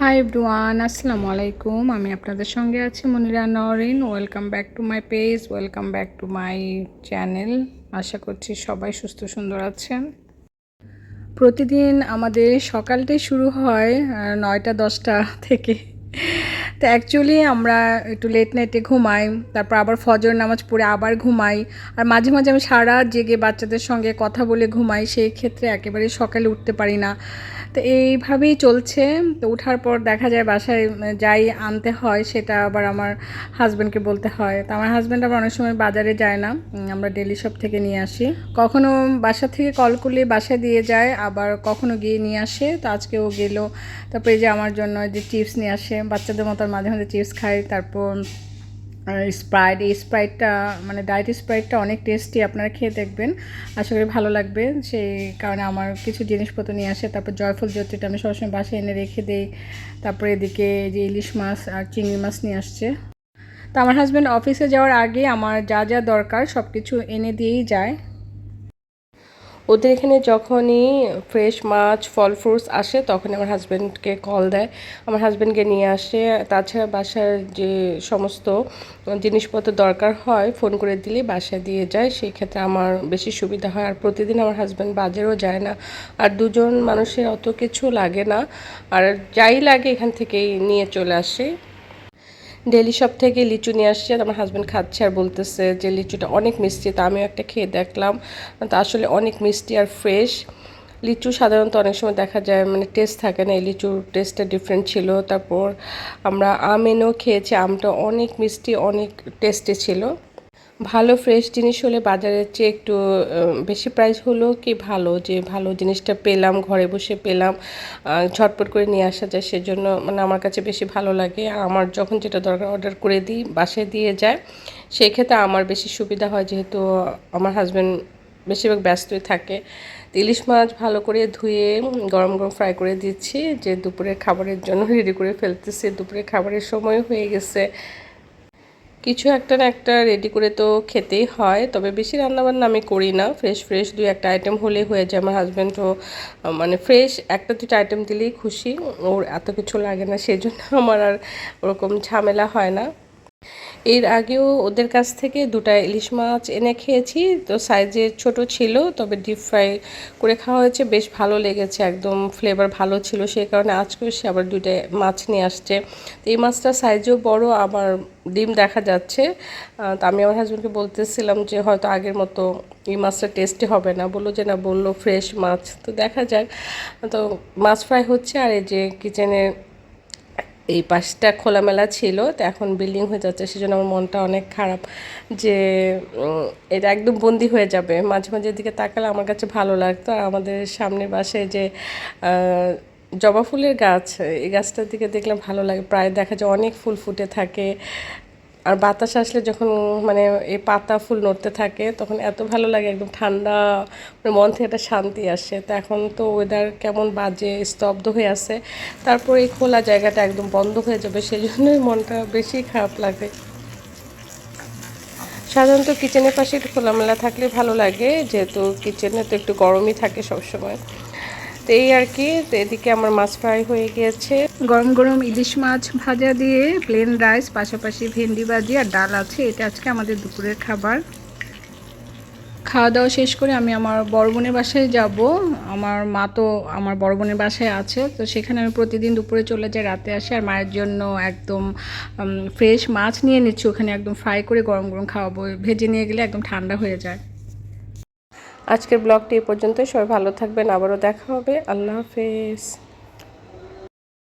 High ব্রুয়ান আসসালামু আলাইকুম আমি আপনাদের সঙ্গে আছি Monira Norin. Welcome back to my page welcome back to my channel আশা করছি সবাই সুস্থ, সুন্দর আছেন। প্রতিদিন আমাদের সকালটাই শুরু হয় নয়টা, দশটা থেকে। তো অ্যাকচুয়ালি আমরা একটু লেট নাইটে ঘুমাই, তারপর আবার ফজর নামাজ পড়ে আবার ঘুমাই, আর মাঝে মাঝে আমি সারা জেগে বাচ্চাদের সঙ্গে কথা বলে ঘুমাই, সেই ক্ষেত্রে একেবারে সকালে উঠতে পারি না। তো এইভাবেই চলছে, তো ওঠার পর দেখা যায় বাসায় যাই আনতে হয়, সেটা আবার আমার হাজব্যান্ডকে বলতে হয়। তো আমার হাজব্যান্ড আবার অনেক সময় বাজারে যায় না আমরা ডেলি শপ থেকে নিয়ে আসি। কখনো বাসা থেকে কল করলে বাসায় দিয়ে যায়, আবার কখনো গিয়ে নিয়ে আসে, তো আজকেও গেলো। তারপরে যে আমার জন্য যে চিপস নিয়ে আসে, বাচ্চাদের মতো আর মাঝে মাঝে চিপস খাই, তারপর স্প্রাইট এই স্প্রাইটটা মানে ডায়েট স্প্রাইটটা অনেক টেস্টি আপনারা খেয়ে দেখবেন। আশা করি ভালো লাগবে। সেই কারণে আমার কিছু জিনিসপত্র নিয়ে আসে, তারপর জয়ফল জ্যোতিটা আমি সবসময় বাসায় এনে রেখে দিই। তারপরে এদিকে যে ইলিশ মাছ আর চিংড়ি মাছ নিয়ে আসছে। তো আমার হাজব্যান্ড অফিসে যাওয়ার আগে আমার যা যা দরকার সব কিছু এনে দিয়েই যায়। ওদের এখানে যখনই ফ্রেশ মাছ, ফল ফ্রুটস আসে তখন আমার হাজব্যান্ডকে কল দেয়। আমার হাজব্যান্ডকে নিয়ে আসে। তাছাড়া বাসার যে সমস্ত জিনিসপত্র দরকার হয় ফোন করে দিলেই বাসায় দিয়ে যায়। সেই ক্ষেত্রে আমার বেশি সুবিধা হয়। আর প্রতিদিন আমার হাজব্যান্ড বাজারেও যায় না। আর দুজন মানুষের অত কিছু লাগে না। আর যাই লাগে এখান থেকেই নিয়ে চলে আসে। ডেলি শপ থেকে লিচু নিয়ে আসছে আর আমার হাজব্যান্ড খাচ্ছে আর বলতেছে যে লিচুটা অনেক মিষ্টি, তা আমিও একটা খেয়ে দেখলাম। তা আসলে অনেক মিষ্টি আর ফ্রেশ লিচু সাধারণত অনেক সময় দেখা যায় মানে টেস্ট থাকে না, এই লিচুর টেস্টটা ডিফারেন্ট ছিল। তারপর আমরা আম এনেও খেয়েছি, আমটা অনেক মিষ্টি, অনেক টেস্টি ছিল। ভালো ফ্রেশ জিনিস হলে বাজারের চেয়ে একটু বেশি প্রাইস হলো কি ভালো? যে ভালো জিনিসটা পেলাম, ঘরে বসে পেলাম ঝটপট করে নিয়ে আসা যায়, সেজন্য মানে আমার কাছে বেশি ভালো লাগে। আমার যখন যেটা দরকার অর্ডার করে দিই, বাসায় দিয়ে যায়, সেই ক্ষেত্রে আমার বেশি সুবিধা হয় যেহেতু আমার হাজব্যান্ড বেশিরভাগ ব্যস্তই থাকে। ইলিশ মাছ ভালো করে ধুয়ে, গরম গরম ফ্রাই করে দিচ্ছি, যে দুপুরের খাবারের জন্য রেডি করে ফেলতেছি। দুপুরের খাবারের সময় হয়ে গেছে। কিছু একটা না একটা রেডি করে তো খেতেই হয়, তবে বেশি রান্নাবান্না আমি করি না। ফ্রেশ ফ্রেশ দুই একটা আইটেম হলে হয়ে যায়। আমার হাজব্যান্ডও মানে ফ্রেশ একটা দুটো আইটেম দিলেই খুশি। ওর এত কিছু লাগে না, সেজন্য আমার আর ওরকম ঝামেলা হয় না। এর আগেও ওদের কাছ থেকে দুটা ইলিশ মাছ এনে খেয়েছি। তো সাইজে ছোট ছিল, তবে ডিপ ফ্রাই করে খাওয়া হয়েছে। বেশ ভালো লেগেছে, একদম ফ্লেভার ভালো ছিল। সেই কারণে আজকেও সে আবার দুইটা মাছ নিয়ে আসছে। তো এই মাছটা সাইজেও বড় আবার ডিম দেখা যাচ্ছে। তো আমি আমার হাজব্যান্ডকে বলতেছিলাম যে হয়তো আগের মতো এই মাছটা টেস্টি হবে না। বলল যে না, বলল ফ্রেশ মাছ। তো দেখা যাক। তো মাছ ফ্রাই হচ্ছে, আর এই যে কিচেনের এই পাশটা খোলামেলা ছিল, তো এখন বিল্ডিং হয়ে যাচ্ছে, সেজন্য আমার মনটা অনেক খারাপ যে এটা একদম বন্দি হয়ে যাবে। মাঝে মাঝে দিকে তাকালে আমার কাছে ভালো লাগতো। আর আমাদের সামনের বাসে যে জবা ফুলের গাছ, এই গাছটার দিকে দেখলে ভালো লাগে। প্রায় দেখা যায় অনেক ফুল ফুটে থাকে। আর বাতাস আসলে যখন মানে এই পাতা ফুল নড়তে থাকে, তখন এত ভালো লাগে, একদম ঠান্ডা মানে মন থেকে একটা শান্তি আসে। তো এখন তো ওয়েদার কেমন বাজে, স্তব্ধ হয়ে আছে। তারপর এই খোলা জায়গাটা একদম বন্ধ হয়ে যাবে সেই জন্যই মনটা বেশি খারাপ লাগে। সাধারণত কিচেনের পাশে একটু খোলামেলা থাকলে ভালো লাগে, যেহেতু কিচেনে তো একটু গরমই থাকে সবসময়। তো এই আর কি, তো এদিকে আমার মাছ ফ্রাই হয়ে গিয়েছে গরম গরম ইলিশ মাছ ভাজা দিয়ে প্লেন রাইস পাশাপাশি ভেন্ডি ভাজি আর ডাল আছে। এটা আজকে আমাদের দুপুরের খাবার। খাওয়া দাওয়া শেষ করে আমি আমার বড় বোনের বাসায় যাব। আমার মা তো আমার বড় বোনের বাসায় আছে, তো সেখানে আমি প্রতিদিন দুপুরে চলে যাই, রাতে আসি। আর মায়ের জন্য একদম ফ্রেশ মাছ নিয়ে নিচ্ছি। ওখানে একদম ফ্রাই করে গরম গরম খাওয়াবো। ভেজে নিয়ে গেলে একদম ঠান্ডা হয়ে যায়। আজকের ব্লগটি এ পর্যন্ত সবাই ভালো থাকবেন। আবারও দেখা হবে। আল্লাহ হাফেজ।